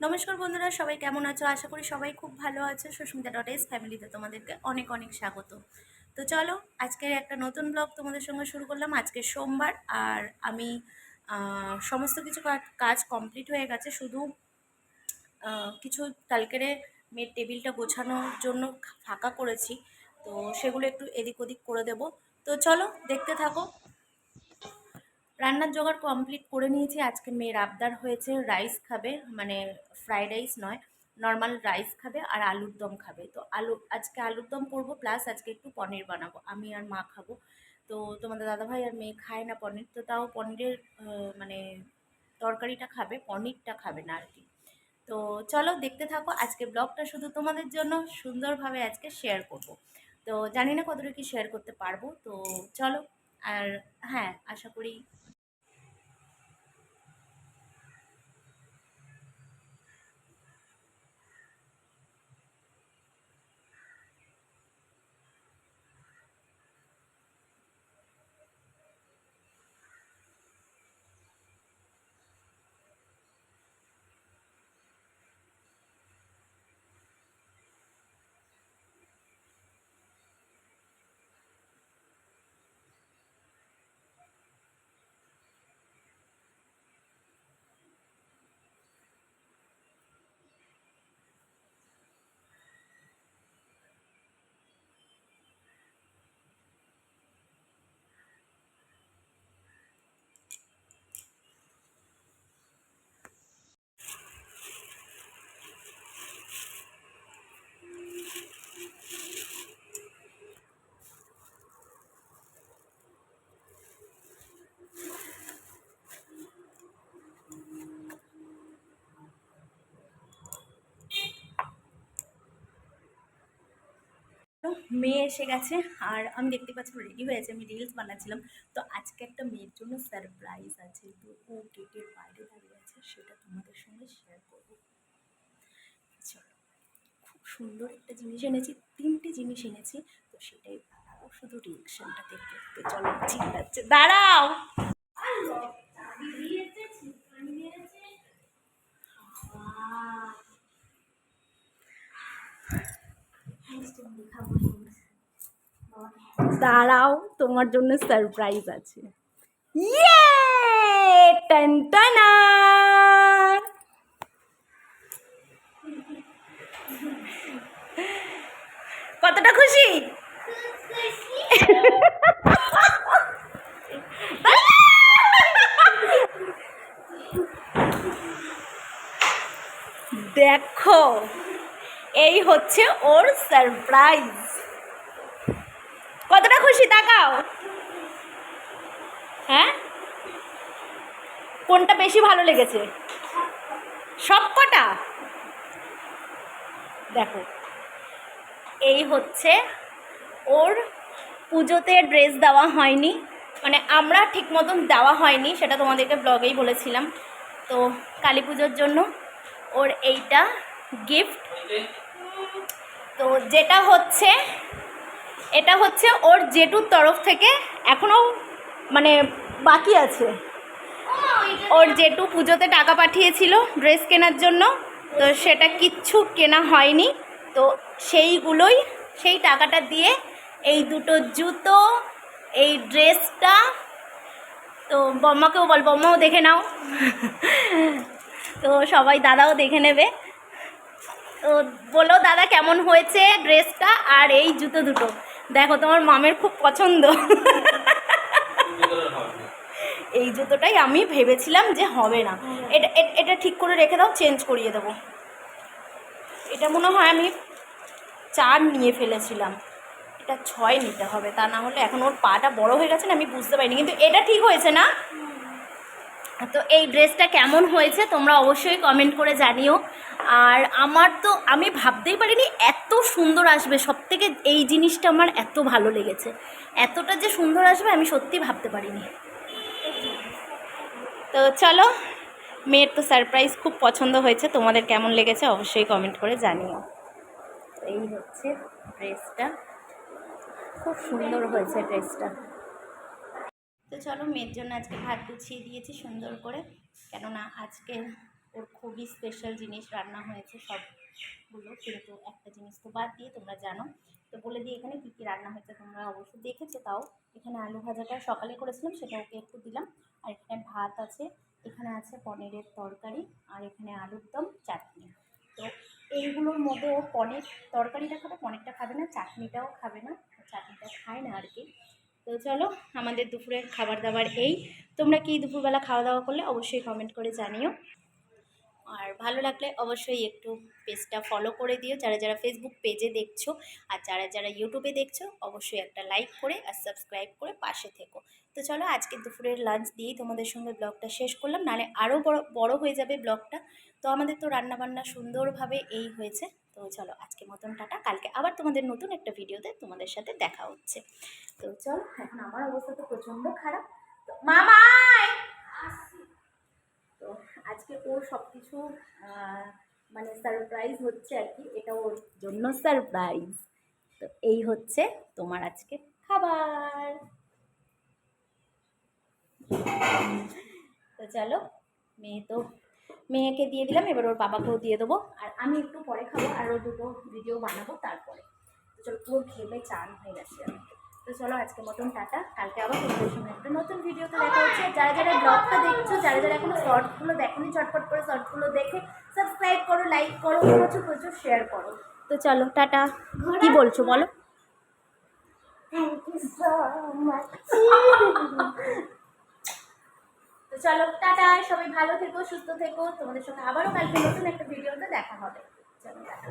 নমস্কার বন্ধুরা, সবাই কেমন আছো? আশা করি সবাই খুব ভালো আছো। সুস্মিতা ডট এস ফ্যামিলিতে তোমাদেরকে অনেক অনেক স্বাগত। তো চলো, আজকের একটা নতুন ব্লগ তোমাদের সঙ্গে শুরু করলাম। আজকে সোমবার আর আমি সমস্ত কিছু কাজ কমপ্লিট হয়ে গেছে। শুধু কিছু কালকেরে মেয়ের টেবিলটা গোছানোর জন্য ফাঁকা করেছি। তো সেগুলো একটু এদিক ওদিক করে দেবো। তো চলো, দেখতে থাকো। রান্নার জোগাড় কমপ্লিট করে নিয়েছি। আজকে মেয়ের আবদার হয়েছে রাইস খাবে মানে ফ্রাইড রাইস নয় নর্মাল রাইস খাবে আর আলুর দম খাবে। তো আলু, আজকে আলুর দম করব প্লাস আজকে একটু পনির বানাবো। আমি আর মা খাব। তো তোমাদের দাদাভাই আর মেয়ে খায় না পনির, তো তাও পনিরের মানে তরকারিটা খাবে, পনিরটা খাবে না আর কি তো চলো দেখতে থাকো, আজকে ব্লগটা শুধু তোমাদের জন্য সুন্দরভাবে আজকে শেয়ার করব। তো জানি না কতটা কি শেয়ার করতে পারব। তো চলো, আর হ্যাঁ আশা করি তো মেয়ে এসে গেছে আর আমি দেখতে পাচ্ছি রেডি হয়েছে আমি রিলস বানাচ্ছিলাম। তো আজকে একটা মেয়ের জন্য সারপ্রাইজ আছে। তো ও গেটের বাইরে দাঁড়িয়ে আছে, সেটা তোমাদের সঙ্গে শেয়ার করব। চলো, খুব সুন্দর একটা জিনিস এনেছি, তিনটে জিনিস এনেছি, তো সেটাই শুধু রিয়েকশনটা দেখতে দেখতে। চলো, চিল্লাচ্ছে। দাঁড়াও! দাঁড়াও তোমার জন্য সারপ্রাইজ আছে। ইয়ে টানটানা কতটা খুশি? দেখো এই হচ্ছে ওর সারপ্রাইজ কতটা খুশি তাকাও। হ্যাঁ? কোনটা বেশি ভালো লেগেছে? সব কটা? দেখো, এই হচ্ছে ওর পুজোতে ড্রেস দেওয়া হয়নি। মানে আমরা ঠিক মতন দেওয়া হয়নি, সেটা তোমাদেরকে ব্লগেই বলেছিলাম। তো কালী পুজোর জন্য ওর এইটা গিফট তো যেটা হচ্ছে এটা হচ্ছে ওর জেঠুর তরফ থেকে এখনও মানে বাকি আছে। ওর জেঠু পুজোতে টাকা পাঠিয়েছিল ড্রেস কেনার জন্য, তো সেটা কিচ্ছু কেনা হয়নি। তো সেইগুলোই, সেই টাকাটা দিয়ে এই দুটো জুতো, এই ড্রেসটা, তো বম্মাকেও বল, বম্মাও দেখে নাও। তো সবাই দাদাও দেখে নেবে। তো বলো দাদা কেমন হয়েছে ড্রেসটা আর এই জুতো দুটো? দেখো তোমার মামের খুব পছন্দ। এই জুতোটাই আমি ভেবেছিলাম যে হবে না। এটা এটা ঠিক করে রেখে দাও চেঞ্জ করিয়ে দেবো। এটা মনে হয় আমি চার নিয়ে ফেলেছিলাম। এটা ছয় নিতে হবে। তা না হলে এখন ওর পাটা বড় হয়ে গেছে না আমি বুঝতে পারিনি। কিন্তু এটা ঠিক হয়েছে না? তো এই ড্রেসটা কেমন হয়েছে তোমরা অবশ্যই কমেন্ট করে জানিও। আর আমার তো, আমি ভাবতেই পারিনি এত সুন্দর আসবে। সব থেকে এই জিনিসটা আমার এত ভালো লেগেছে। এতটা যে সুন্দর আসবে আমি সত্যি ভাবতে পারিনি। তো চলো, মেয়ের তো সারপ্রাইজ খুব পছন্দ হয়েছে। তোমাদের কেমন লেগেছে অবশ্যই কমেন্ট করে জানিও। এই হচ্ছে ড্রেসটা। খুব সুন্দর হয়েছে ড্রেসটা। তো চলো মেয়ের জন্য আজকে ভাত গুছিয়ে দিয়েছি সুন্দর করে। কেননা আজকে ওর খুবই স্পেশাল জিনিস রান্না হয়েছে সবগুলো, কিন্তু একটা জিনিস তো বাদ দিয়ে তোমরা জানো। তো বলে দিই এখানে কী কী রান্না হয়েছে তোমরা অবশ্যই দেখেছ তাও। এখানে আলু ভাজাটা সকালে করেছিলাম, সেটা ওকে একটু দিলাম। আর এখানে ভাত আছে, এখানে আছে পনিরের তরকারি, আর এখানে আলুর দম, চাটনি। তো এইগুলোর মধ্যে ও পনির তরকারিটা খাবে, পনিরটা খাবে না, চাটনিটাও খাবে না। চাটনিটা খায় না আর কি। তো চলো, আমাদের দুপুরের খাবার দাবার এই। তোমরা কি দুপুরবেলা খাওয়া দাওয়া করলে অবশ্যই কমেন্ট করে জানিও। আর ভালো লাগলে অবশ্যই একটু পেজটা ফলো করে দিও। যারা যারা ফেসবুক পেজে দেখছ আর যারা যারা ইউটিউবে দেখছ, অবশ্যই একটা লাইক করে আর সাবস্ক্রাইব করে পাশে থেকো। তো চলো আজকে দুপুরের লাঞ্চ দিয়েই তোমাদের সঙ্গে ব্লগটা শেষ করলাম। নাহলে আরও বড় বড় হয়ে যাবে ব্লগটা তো আমাদের তো রান্নাবান্না সুন্দরভাবে এই হয়েছে। তো চলো আজকে মতন টাটা। কালকে আবার তোমাদের নতুন একটা ভিডিওতে তোমাদের সাথে দেখা হচ্ছে। তো চলো, এখন আমার অবস্থা তো প্রচণ্ড খারাপ। তো আজকে ওর সব কিছু মানে সারপ্রাইজ হচ্ছে আর কি। এটা ওর জন্য সারপ্রাইজ তো এই হচ্ছে তোমার আজকে খাবার। তো চলো, মেয়ে তো, মেয়েকে দিয়ে দিলাম, এবার ওর বাবাকেও দিয়ে দেবো। আর আমি একটু পরে খাব, আরও দুটো ভিডিও বানাবো তারপরে। চলো পুরো ঘেমে চান হয়ে গেছে। আমি তো চলো আজকে মতন টাটা। কালকে আবার তোমাদের সঙ্গে একটা নতুন ভিডিওতে দেখা হচ্ছে। যারা যারা ব্লগটা দেখছ যারা যারা এখনও শর্টগুলো দেখোনি চটপট করে শর্টগুলো দেখে সাবস্ক্রাইব করো লাইক করো প্রচুর প্রচুর শেয়ার করো। তো চলো টাটা। কি বলছো বলো. তো চলো টাটা। সবাই ভালো থেকো সুস্থ থেকো। তোমাদের সঙ্গে আবারও কালকে নতুন একটা ভিডিওতে দেখা হবে। চলো টাটা।